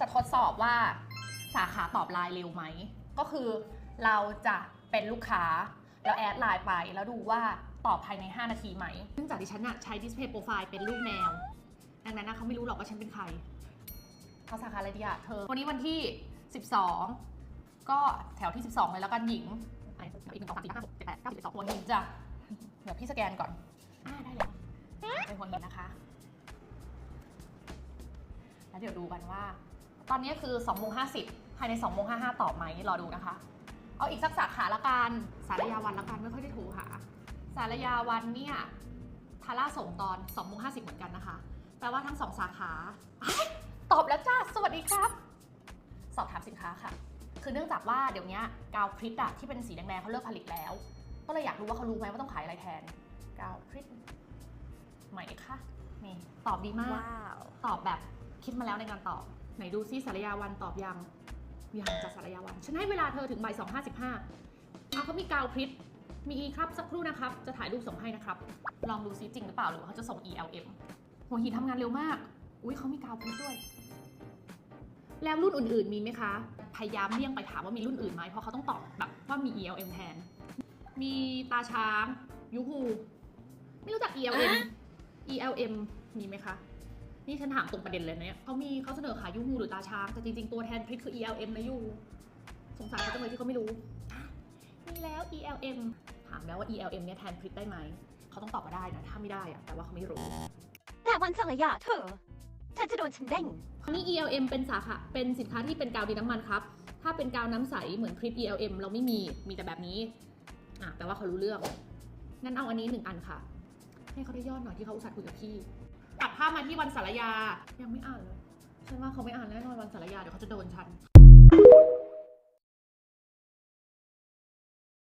จะทดสอบว่าสาขาตอบไลน์เร็วไหม ก็คือเราจะเป็นลูกค้า แล้วแอดไลน์ไป แล้วดูว่าตอบภายใน 5 นาทีไหมเนื่องจากดิฉันอะใช้ดิสเพย์โปรไฟล์เป็นรูปแมว ดังนั้นนะเขาไม่รู้หรอกว่าฉันเป็นใครเขาสาขาอะไรดีอะเธอ วันนี้วันที่ 12 ก็แถวที่ 12 เลยแล้วกันหญิงอะอีกหนึ่งสองสามสี่ห้าหกเจ็ดแปดเก้าสิบเอ็ดสองหัวหินจ้ะ เดี๋ยวพี่สแกนก่อน อ่าได้แล้วเป็นหัวหินนะคะ แล้วเดี๋ยวดูกันว่า ตอนนี้คือ2โมง50ภายใน2โมง55ตอบไหมรอดูนะคะ เอาอีกสักสาขาละกันสารยาวันละกันไม่ค่อยได้โทรหาสารยาวันเนี่ยทาร่าส่งตอน2โมง50เหมือนกันนะคะแปลว่าทั้งสองสาขาอ้ายตอบแล้วจ้าสวัสดีครับ สอบถามสินค้าค่ะ คือเนื่องจากว่าเดี๋ยวนี้กาวพริตอะที่เป็นสีแดงๆเขาเลิกผลิตแล้ว ก็เลยอยากรู้ว่าเขารู้ไหมว่าต้องขายอะไรแทนกาวพริตไหมคะนี่ตอบดีมากว้าวตอบแบบคิดมาแล้วในการตอบ ไหนดูซิสารยาวันตอบยังยังจากสารยาวันฉันให้เวลาเธอถึงบ่ายสองห้าสิบห้าเอาเขามีกาวพริตมีครับสักครู่นะครับ จะถ่ายรูปส่งให้นะครับ ลองดูซิจริงหรือเปล่าหรือว่าเขาจะส่ง ELM หัวหินทำงานเร็วมาก อุ้ยเขามีกาวพริตด้วย แล้วรุ่นอื่นๆมีไหมคะ พยายามเลี่ยงไปถามว่ามีรุ่นอื่นไหมเพราะเขาต้องตอบแบบว่ามี ELM แทน มีตาช้างยูฮูไม่รู้จัก ELM ELM มีไหมคะ นี่ฉันถามตรงประเด็นเลยนะเนี่ยเขามีเขาเสนอขายยูฮูหรือตาช้างแต่จริงๆ ตัวแทนพริกคือ ELM นะยูสงสารเขาจังเลยที่เขาไม่รู้อะมีแล้ว ELM ถามแล้วว่า ELM เนี่ยแทนพริกได้ไหม เขาต้องตอบมาได้นะ ถ้าไม่ได้อะแต่ว่าเขาไม่รู้ แต่วันสลายาเธอเธอจะโดนฉันเด้งนี่ ELM เป็นสาขาเป็นสินค้าที่เป็นกาวดินน้ำมันครับ ถ้าเป็นกาวน้ำใสเหมือนพริก ELM เราไม่มี มีแต่แบบนี้อะแปลว่าเขารู้เรื่อง งั้นเอาอันนี้หนึ่งอันค่ะ ให้เขาได้ยอดหน่อยที่เขาอุตส่าห์คุยกับพี่ ตัดภาพมาที่วันสารยา ยังไม่อ่านเลย ฉันว่าเขาไม่อ่านแน่นอนวันสารยา เดี๋ยวเขาจะโดนฉัน